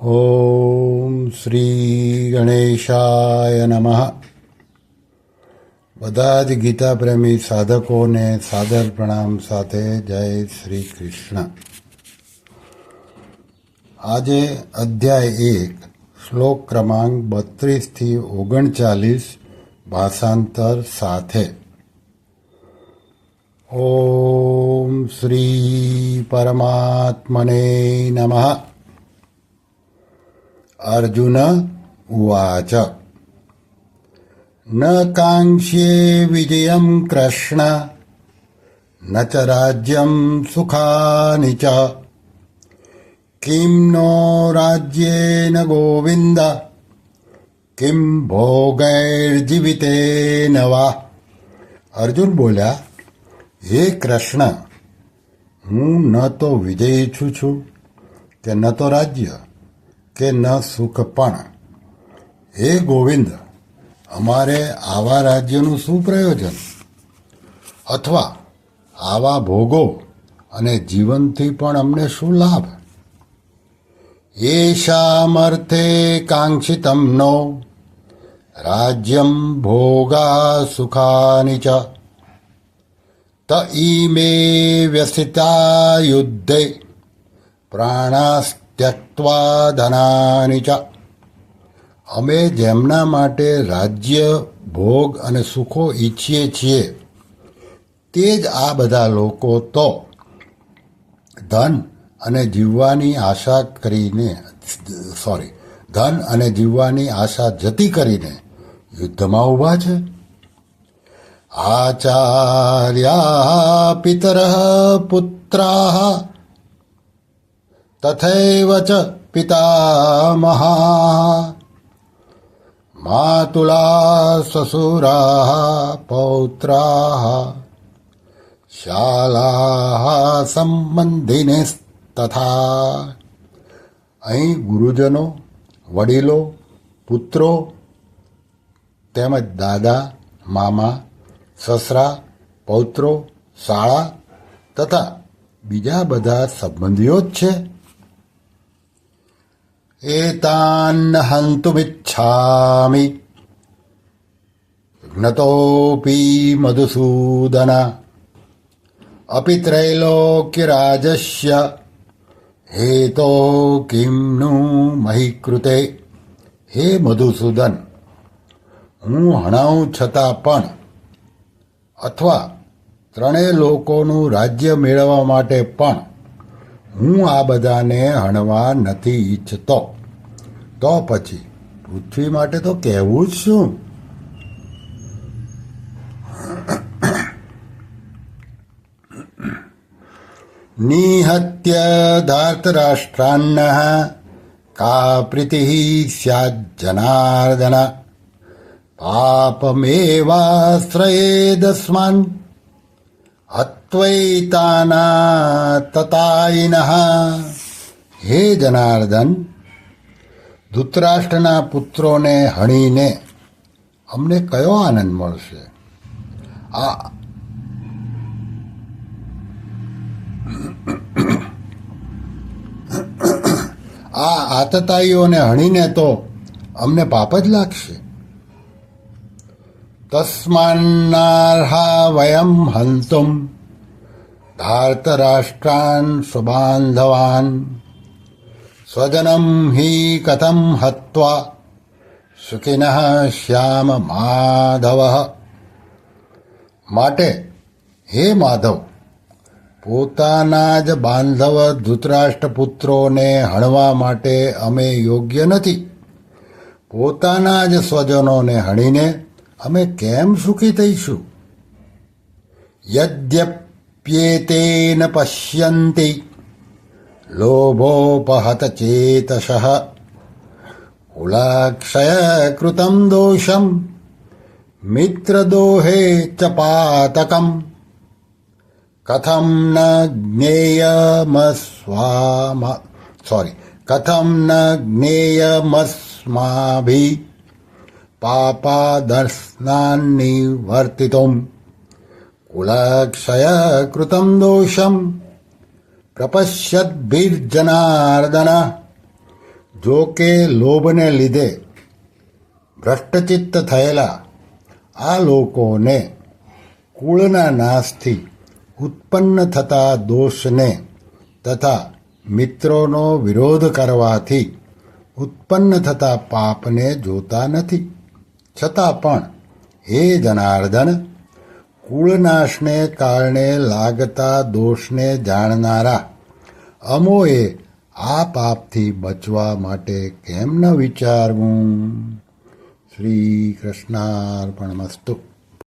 ઓમ શ્રી ગણેશાય નમઃ બધા જ ગીતા પ્રેમી સાધકોને સાદર પ્રણામ સાથે જય શ્રી કૃષ્ણ આજે અધ્યાય એક શ્લોક ક્રમાંક બત્રીસથી ઓગણચાલીસ ભાષાંતર સાથે ઓમ શ્રી પરમાત્મને નમઃ અર્જુન ઉવાચ. ન કાંક્ષ્યે વિજય કૃષ્ણ, ન ચ રાજ્યમ સુખાનિ ચ. કિમ નો રાજ્યેન ગોવિંદ, કિમ ભોગૈર્જીવિતે નવા અર્જુન બોલ્યા, હે કૃષ્ણ, હું ન તો વિજય ઈચ્છું છું કે ન તો રાજ્ય? કે ન સુખ પણ. હે ગોવિંદ, અમારે આવા રાજ્યનું શું પ્રયોજન? અથવા આવા ભોગો અને જીવનથી પણ અમને શું લાભ? એશામર્થે કાંક્ષિતમ નો. રાજ્યમ ભોગા સુખાની ચ. ત મે વ્યસિતા યુદ્ધે પ્રાણાસ્ત્યક્વા ધનાની ચ અમે જેમના માટે રાજ્ય, ભોગ અને સુખો ઈચ્છીએ છીએ, તે જ આ બધા લોકો તો ધન અને જીવવાની આશા કરીને સોરી ધન અને જીવવાની આશા જતી કરીને યુદ્ધમાં ઊભા છે. આચાર્યા પિતર પુત્રા તથૈવ ચ પિતામહા માતુલા સસુરા પૌત્રા શાલા સંબંધીને તથા અહીં ગુરુજનો, વડીલો, પુત્રો, તેમજ દાદા, મામા, સસરા, પૌત્રો, શાળા તથા બીજા બધા સંબંધીઓ જ છે. એતાન હંતુમિચ્છામિ मधुसूदन। अपि त्रैलोक्यराजस्य हेतो હેતો કિમનું મહી કૃતે હે મધુસૂદન હું હણાઉં છતાં પણ અથવા ત્રણેય લોકોનું રાજ્ય મેળવવા માટે પણ હું આ બધાને હણવા નથી ઈચ્છતો. તો પછી પૃથ્વી માટે તો કહેવું જ શું? નિહત્ય ધાર્તરાષ્ટ્રાન્ન કા પ્રીતિ સ્યાજ્જનાર્દન પાપમેવાશ્રયેદસ્માન હત્વૈતાના તતાયિનઃ હે જનાર્દન ધૃતરાષ્ટ્રના પુત્રોને હણીને અમને કયો આનંદ મળશે આ આ આતતાઈઓને હણીને તો અમને પાપ જ લાગશે તસ્માન્નાર્હા વયમ હંતુમ ધાર્તરાષ્ટ્રાન स्वबान्धवान् સ્વજનમ हि કથમ હત્વા સુખિનઃ શ્યામ માધવ માટે હે માધવ પોતાના જ બાંધવ ધૃતરાષ્ટ્ર પુત્રોને હણવા માટે અમે યોગ્ય નથી પોતાના જ સ્વજનોને હણીને અમે કેમ સુખી થઈશું યદ્યપ્યેતેન પશ્યન્તિ લોભોપહત ચેતસ કુલાક્ષય કૃતમ દોષમ મિત્રદોહે ચ પાતકમ કથમ ન જ્ઞેયમસ્વામ સોરી કથમ ન જ્ઞેયમસ્માભી પાપાદર્શનાન્નિવર્તિતુમ કુલક્ષય કૃતમ દોષમ પ્રપશ્યદ્ભિર્જનાર્દન જો કે લોભને લીધે ભ્રષ્ટચિત્ત થયેલા આ લોકોને કુળના નાશથી ઉત્પન્ન થતા દોષને તથા મિત્રોનો વિરોધ કરવાથી ઉત્પન્ન થતા પાપને જોતા નથી છતાં પણ હે જનાર્દન કુળનાશને કારણે લાગતા દોષને જાણનારા. અમોએ આ પાપથી બચવા માટે કેમ ન વિચારવું? શ્રી કૃષ્ણાર્પણમસ્તુ.